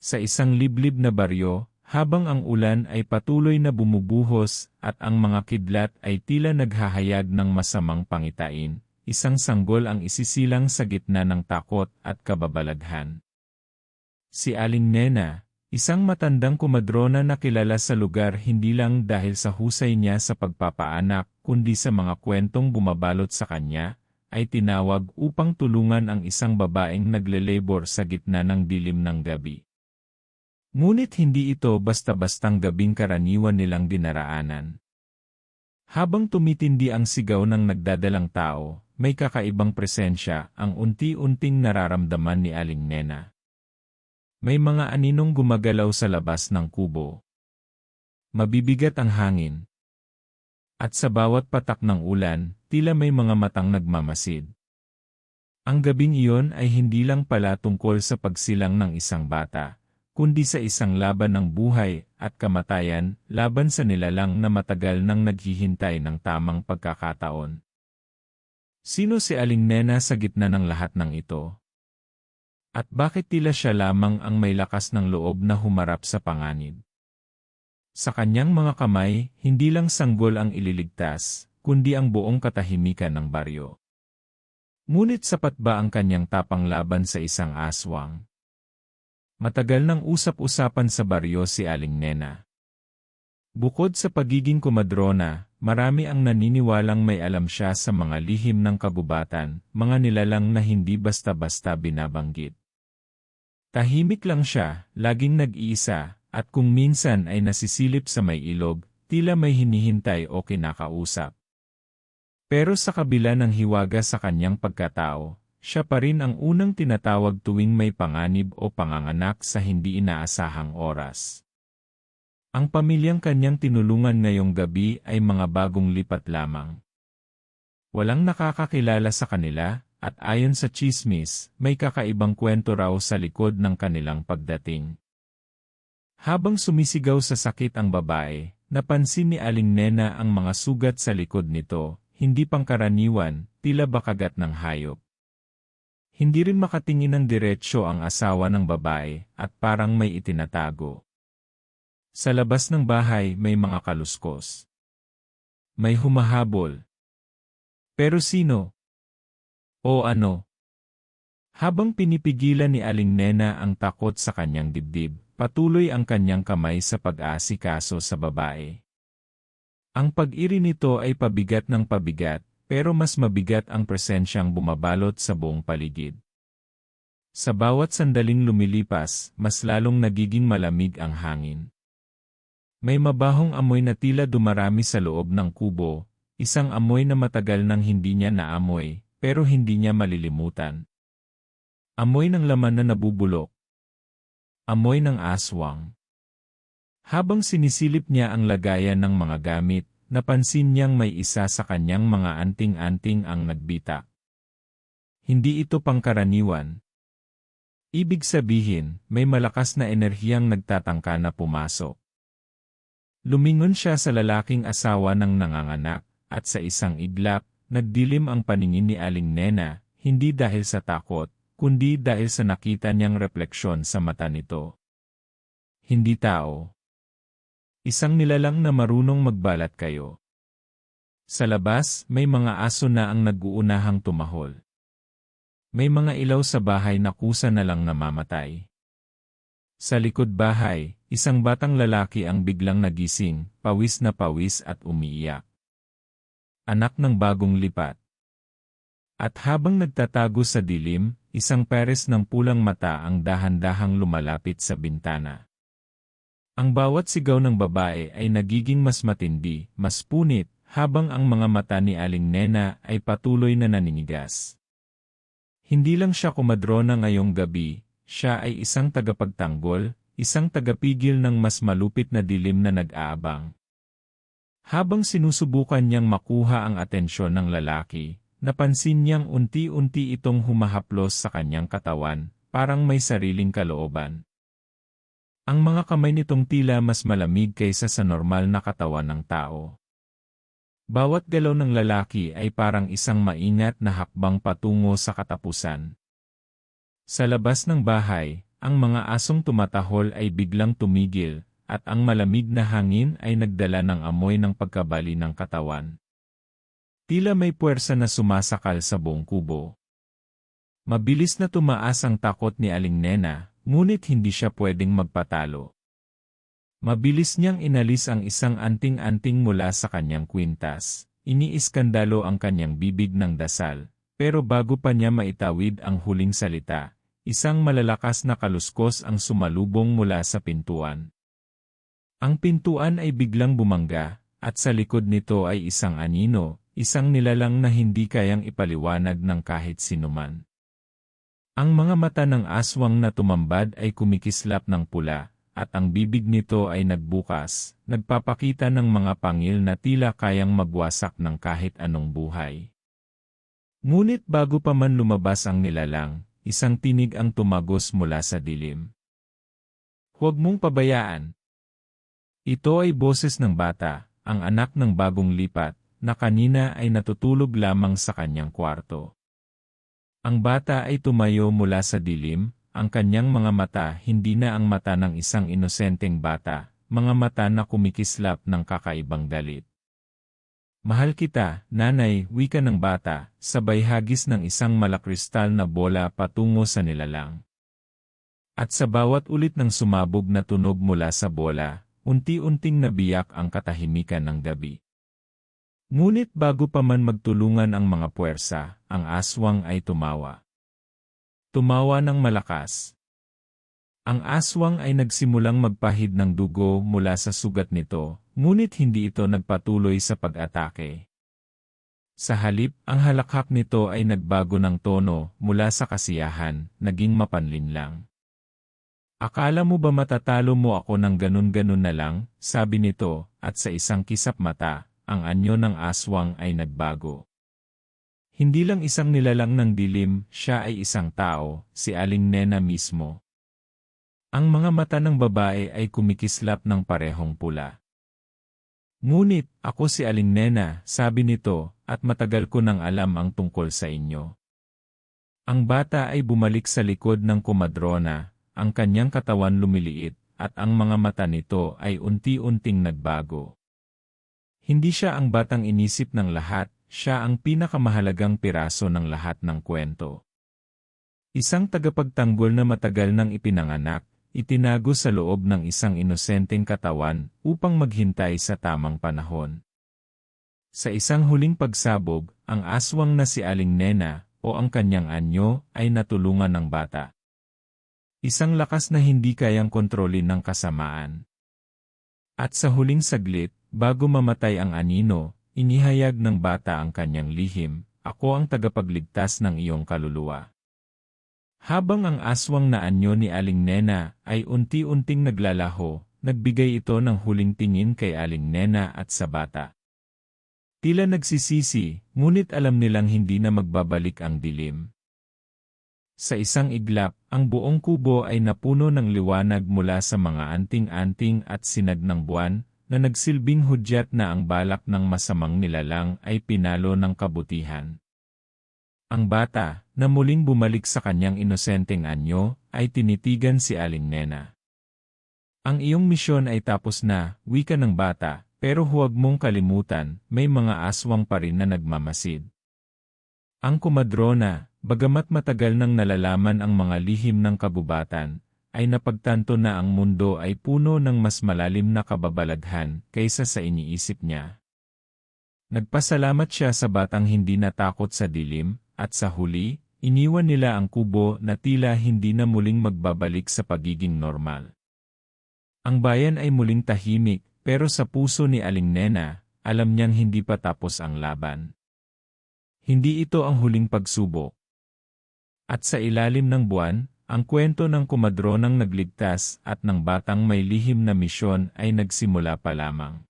Sa isang liblib na baryo, habang ang ulan ay patuloy na bumubuhos at ang mga kidlat ay tila naghahayag ng masamang pangitain, isang sanggol ang isisilang sa gitna ng takot at kababalaghan. Si Aling Nena, isang matandang kumadrona na kilala sa lugar hindi lang dahil sa husay niya sa pagpapaanak, kundi sa mga kwentong bumabalot sa kanya, ay tinawag upang tulungan ang isang babaeng nagle-labor sa gitna ng dilim ng gabi. Ngunit hindi ito basta-bastang gabing karaniwan nilang dinaraanan. Habang tumitindi ang sigaw ng nagdadalang tao, may kakaibang presensya ang unti-unting nararamdaman ni Aling Nena. May mga aninong gumagalaw sa labas ng kubo. Mabibigat ang hangin. At sa bawat patak ng ulan, tila may mga matang nagmamasid. Ang gabing iyon ay hindi lang pala tungkol sa pagsilang ng isang bata, kundi sa isang laban ng buhay at kamatayan, laban sa nilalang na matagal nang naghihintay ng tamang pagkakataon. Sino si Aling Nena sa gitna ng lahat ng ito? At bakit tila siya lamang ang may lakas ng loob na humarap sa panganib? Sa kanyang mga kamay, hindi lang sanggol ang ililigtas, kundi ang buong katahimikan ng baryo. Ngunit sapat ba ang kanyang tapang laban sa isang aswang? Matagal nang usap-usapan sa baryo si Aling Nena. Bukod sa pagiging kumadrona, marami ang naniniwalang may alam siya sa mga lihim ng kagubatan, mga nilalang na hindi basta-basta binabanggit. Tahimik lang siya, laging nag-iisa, at kung minsan ay nasisilip sa may ilog, tila may hinihintay o kinakausap. Pero sa kabila ng hiwaga sa kanyang pagkatao, siya pa rin ang unang tinatawag tuwing may panganib o panganganak sa hindi inaasahang oras. Ang pamilyang kanyang tinulungan ngayong gabi ay mga bagong lipat lamang. Walang nakakakilala sa kanila, at ayon sa chismis, may kakaibang kwento raw sa likod ng kanilang pagdating. Habang sumisigaw sa sakit ang babae, napansin ni Aling Nena ang mga sugat sa likod nito, hindi pangkaraniwan, tila bakagat ng hayop. Hindi rin makatingin ng diretsyo ang asawa ng babae, at parang may itinatago. Sa labas ng bahay may mga kaluskos. May humahabol. Pero sino? O ano? Habang pinipigilan ni Aling Nena ang takot sa kanyang dibdib, patuloy ang kanyang kamay sa pag-aasikaso sa babae. Ang pag-iri nito ay pabigat ng pabigat, pero mas mabigat ang presensyang bumabalot sa buong paligid. Sa bawat sandaling lumilipas, mas lalong nagiging malamig ang hangin. May mabahong amoy na tila dumarami sa loob ng kubo, isang amoy na matagal nang hindi niya naamoy, pero hindi niya malilimutan. Amoy ng laman na nabubulok. Amoy ng aswang. Habang sinisilip niya ang lagayan ng mga gamit, napansin niyang may isa sa kanyang mga anting-anting ang nagbita. Hindi ito pangkaraniwan. Ibig sabihin, may malakas na enerhiyang nagtatangka na pumasok. Lumingon siya sa lalaking asawa ng nanganganak, at sa isang iglap, nagdilim ang paningin ni Aling Nena, hindi dahil sa takot, kundi dahil sa nakita niyang refleksyon sa mata nito. Hindi tao. Isang nilalang na marunong magbalat kayo. Sa labas, may mga aso na ang nag-uunahang tumahol. May mga ilaw sa bahay na kusa na lang namamatay. Sa likod bahay, isang batang lalaki ang biglang nagising, pawis na pawis at umiiyak. Anak ng bagong lipat. At habang nagtatago sa dilim, isang peres ng pulang mata ang dahan-dahang lumalapit sa bintana. Ang bawat sigaw ng babae ay nagiging mas matindi, mas punit, habang ang mga mata ni Aling Nena ay patuloy na naninigas. Hindi lang siya kumadrona ngayong gabi, siya ay isang tagapagtanggol, isang tagapigil ng mas malupit na dilim na nag-aabang. Habang sinusubukan niyang makuha ang atensyon ng lalaki, napansin niyang unti-unti itong humahaplos sa kanyang katawan, parang may sariling kalooban. Ang mga kamay nitong tila mas malamig kaysa sa normal na katawan ng tao. Bawat galaw ng lalaki ay parang isang maingat na hakbang patungo sa katapusan. Sa labas ng bahay, ang mga asong tumatahol ay biglang tumigil, at ang malamig na hangin ay nagdala ng amoy ng pagkabali ng katawan. Tila may puwersa na sumasakal sa buong kubo. Mabilis na tumaas ang takot ni Aling Nena, ngunit hindi siya pwedeng magpatalo. Mabilis niyang inalis ang isang anting-anting mula sa kanyang kwintas. Iniiskandalo ang kanyang bibig ng dasal, pero bago pa niya maitawid ang huling salita, isang malalakas na kaluskos ang sumalubong mula sa pintuan. Ang pintuan ay biglang bumangga, at sa likod nito ay isang anino, isang nilalang na hindi kayang ipaliwanag ng kahit sinuman. Ang mga mata ng aswang na tumambad ay kumikislap ng pula, at ang bibig nito ay nagbukas, nagpapakita ng mga pangil na tila kayang magwasak ng kahit anong buhay. Ngunit bago pa man lumabas ang nilalang, isang tinig ang tumagos mula sa dilim. Huwag mong pabayaan. Ito ay boses ng bata, ang anak ng bagong lipat, na kanina ay natutulog lamang sa kanyang kwarto. Ang bata ay tumayo mula sa dilim, ang kanyang mga mata hindi na ang mata ng isang inosenteng bata, mga mata na kumikislap ng kakaibang galit. Mahal kita, nanay, wika ng bata, sabay hagis ng isang malakristal na bola patungo sa nilalang. At sa bawat ulit ng sumabog na tunog mula sa bola, unti-unting nabiyak ang katahimikan ng gabi. Ngunit bago pa man magtulungan ang mga puwersa, ang aswang ay tumawa. Tumawa ng malakas. Ang aswang ay nagsimulang magpahid ng dugo mula sa sugat nito, ngunit hindi ito nagpatuloy sa pag-atake. Sa halip, ang halakhak nito ay nagbago ng tono mula sa kasiyahan, naging mapanlinlang. Akala mo ba matatalo mo ako ng ganun-ganun na lang, sabi nito, at sa isang kisap mata, ang anyo ng aswang ay nagbago. Hindi lang isang nilalang ng dilim, siya ay isang tao, si Aling Nena mismo. Ang mga mata ng babae ay kumikislap ng parehong pula. Ngunit, ako si Aling Nena, sabi nito, at matagal ko nang alam ang tungkol sa inyo. Ang bata ay bumalik sa likod ng kumadrona, ang kanyang katawan lumiliit, at ang mga mata nito ay unti-unting nagbago. Hindi siya ang batang inisip ng lahat, siya ang pinakamahalagang piraso ng lahat ng kwento. Isang tagapagtanggol na matagal nang ipinanganak, itinago sa loob ng isang inosenteng katawan upang maghintay sa tamang panahon. Sa isang huling pagsabog, ang aswang na si Aling Nena o ang kanyang anyo ay natulungan ng bata. Isang lakas na hindi kayang kontrolin ng kasamaan. At sa huling saglit, Bago mamatay ang anino, inihayag ng bata ang kanyang lihim, ako ang tagapagligtas ng iyong kaluluwa. Habang ang aswang na anyo ni Aling Nena ay unti-unting naglalaho, nagbigay ito ng huling tingin kay Aling Nena at sa bata. Tila nagsisisi, ngunit alam nilang hindi na magbabalik ang dilim. Sa isang iglap, ang buong kubo ay napuno ng liwanag mula sa mga anting-anting at sinag ng buwan, na nagsilbing hudyat na ang balak ng masamang nilalang ay pinalo ng kabutihan. Ang bata, na muling bumalik sa kanyang inosenteng anyo, ay tinitigan si Aling Nena. Ang iyong misyon ay tapos na, wika ng bata, pero huwag mong kalimutan, may mga aswang pa rin na nagmamasid. Ang kumadrona, bagamat matagal nang nalalaman ang mga lihim ng kabubatan, ay napagtanto na ang mundo ay puno ng mas malalim na kababalaghan kaysa sa iniisip niya. Nagpasalamat siya sa batang hindi natakot sa dilim, at sa huli, iniwan nila ang kubo na tila hindi na muling magbabalik sa pagiging normal. Ang bayan ay muling tahimik, pero sa puso ni Aling Nena, alam niyang hindi pa tapos ang laban. Hindi ito ang huling pagsubok. At sa ilalim ng buwan, ang kwento ng kumadronang nagligtas at ng batang may lihim na misyon ay nagsimula pa lamang.